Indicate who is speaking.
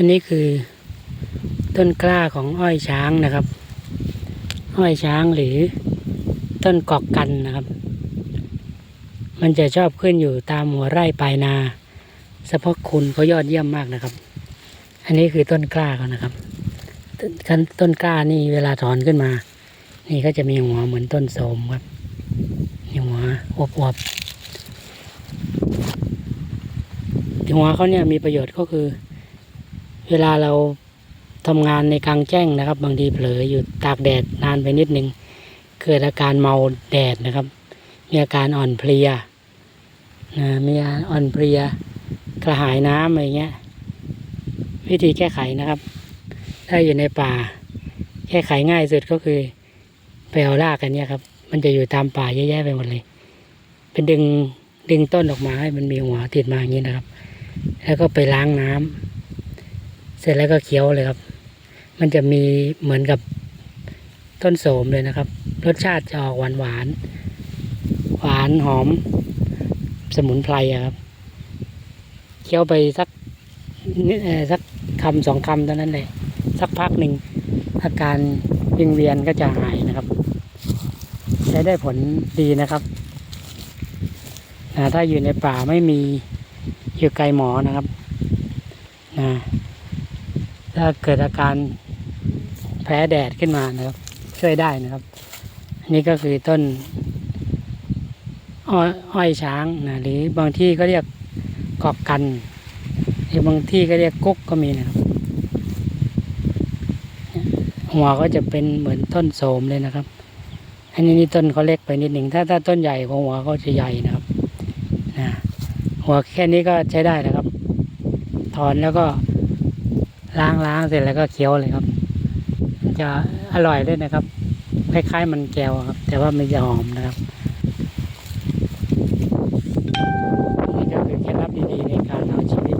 Speaker 1: อันนี้คือต้นกล้าของอ้อยช้างนะครับ อ้อยช้างหรือต้นกอกกันนะครับ มันจะชอบขึ้นอยู่ตามหัวไร่ปลายนาสรรพคุณเขายอดเยี่ยมมากนะครับ อันนี้คือต้นกล้าเขานะครับต้นต้นกล้านี่เวลาถอนขึ้นมา นี่ก็จะมีหัวเหมือนต้นโสมครับมีหัวอวบๆหัวเขาเนี่ยมีประโยชน์ก็คือ เวลาเราทำงานในกลางแจ้งนะครับ บางทีเผลออยู่ตากแดดนานไปนิดนึงเกิดอาการเมาแดดนะครับ มีอาการอ่อนเพลียนะมีอาการอ่อนเพลียกระหายน้ำอะไรเงี้ย วิธีแก้ไขนะครับ ถ้าอยู่ในป่า แก้ไขง่ายสุดก็คือไปเอารากกันเนี่ยครับ มันจะอยู่ตามป่าเยอะแยะไปหมดเลย เป็นดึงดึงต้นออกมาให้มันมีหัวติดมาอย่างนี้นะครับ แล้วก็ไปล้างน้ำ เสร็จแล้วก็เคี้ยวเลยครับ มันจะมีเหมือนกับต้นโสมเลยนะครับ รสชาติจะออกหวานหวานหวานหอม สมุนไพรครับ เคี้ยวไปสักนิดสักคำสองคำเท่านั้นเลยสักพักหนึ่งอาการวิงเวียนก็จะหายนะครับ ใช้ได้ผลดีนะครับนะถ้าอยู่ในป่าไม่มีอยู่ไกลหมอนะครับนะ ถ้าเกิดอาการแพ้แดดขึ้นมานะครับ ช่วยได้นะครับอันนี้ก็คือต้นอ้อยอ้อยช้างนะหรือบางที่ก็เรียกกอกกันหรือบางที่ก็เรียกกุ๊กก็มีนะครับ หัวก็จะเป็นเหมือนต้นโสมเลยนะครับ อันนี้นี่ต้นเขาเล็กไปนิดหนึ่งถ้าถ้าต้นใหญ่ของหัวเขาจะใหญ่นะครับนะหัวแค่นี้ก็ใช้ได้นะครับ ถอนแล้วก็ ล้างล้างเสร็จแล้วก็เคี้ยวเลยครับ จะอร่อยด้วยนะครับ คล้ายๆ มันแก้วครับ แต่ว่ามันจะหอมนะครับนี่ก็คือเคล็ดลับดีๆในการเอาชีวิต